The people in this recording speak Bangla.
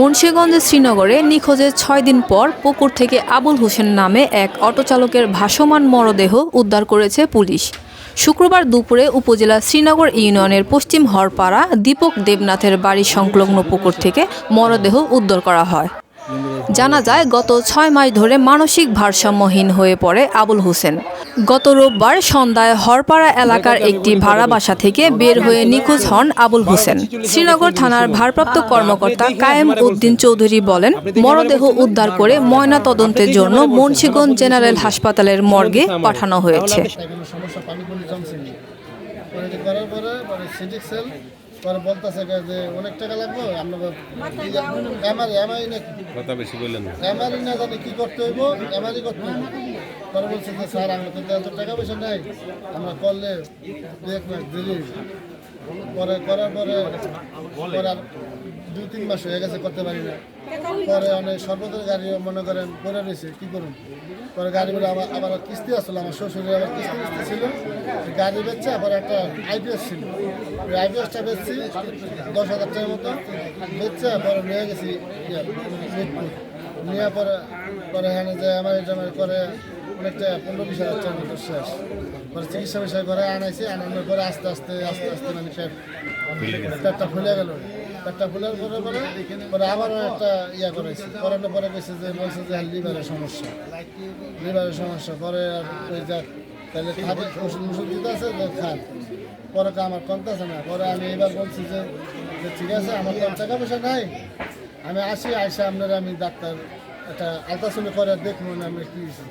মুন্সীগঞ্জের শ্রীনগরে নিখোঁজের ছয় দিন পর পুকুর থেকে আবুল হোসেন নামে এক অটোচালকের ভাসমান মরদেহ উদ্ধার করেছে পুলিশ। শুক্রবার দুপুরে উপজেলা শ্রীনগর ইউনিয়নের পশ্চিম হরপাড়া দীপক দেবনাথের বাড়ি সংলগ্ন পুকুর থেকে মরদেহ উদ্ধার করা হয়। জানা যায়, গত ছয় মাস ধরে মানসিক ভারসাম্যহীন হয়ে পড়ে আবুল হোসেন। গত রোববার সন্ধ্যায় হরপাড়া এলাকার একটি ভাড়া বাসা থেকে বের হয়ে নিখোঁজ হন আবুল হোসেন। শ্রীনগর থানার ভারপ্রাপ্ত কর্মকর্তা কায়েম উদ্দিন চৌধুরী বলেন, মরদেহ উদ্ধার করে ময়না তদন্তের জন্য মুন্সীগঞ্জ জেনারেল হাসপাতালের মর্গে পাঠানো হয়েছে। পরে বলতেছে যে অনেক টাকা লাগবে আপনাকে এমআরই এমআই নাকি কথা বেশি বললেন না। এমআরই না জানি কি করতে হইব এমআরই করতে হইব। পরে বলছে যে স্যার আমরা কিন্তু এত টাকা পয়সা নেই আমরা করলে দু এক মাস দেরি। পরে করার পরে পরে দুই, তিন মাস হয়ে গেছে করতে পারি না। পরে অনেক সর্বদের গাড়ি মনে করেন করে রয়েছে, কি করুন? পরে গাড়িগুলো আবার আবার কিস্তি আসলো, আমার শ্বশুরের আবার কিস্তি কিস্তি ছিল। গাড়ি বেচছে, আবার একটা আইপিএস ছিল। ওই আইপিএসটা বেচছি, দশ হাজার টাকার মতো। বেচছে, পরে নিয়ে গেছি নিয়ে পরে পরে এখানে যে আমার এটা করে অনেকটা পনেরো বিশ হাজার টাকার মতো শেষ। পরে চিকিৎসা বিষয় করে আনাইছি আনানোর পরে আস্তে আস্তে আস্তে আস্তে মানে পেট পেটটা ফুলে গেল। পেটটা ফুলার পরে পরে পরে আবারও একটা ইয়া করেছি করানোর পরে গেছে যে বলছে যে লিভারের সমস্যা। লিভারের সমস্যা। পরে আর ওই যা তাহলে খাবে ওষুধ ওষুধ দিতে আছে খান। পরে তো আমার কমতে আছে না। পরে আমি এবার বলছি যে যে ঠিক আছে আমার তো টাকা পয়সা নাই। আমি আসি আসে আপনার আমি ডাক্তার একটা আলট্রাসাউন্ড করে দেখব না আমি কী হয়েছে।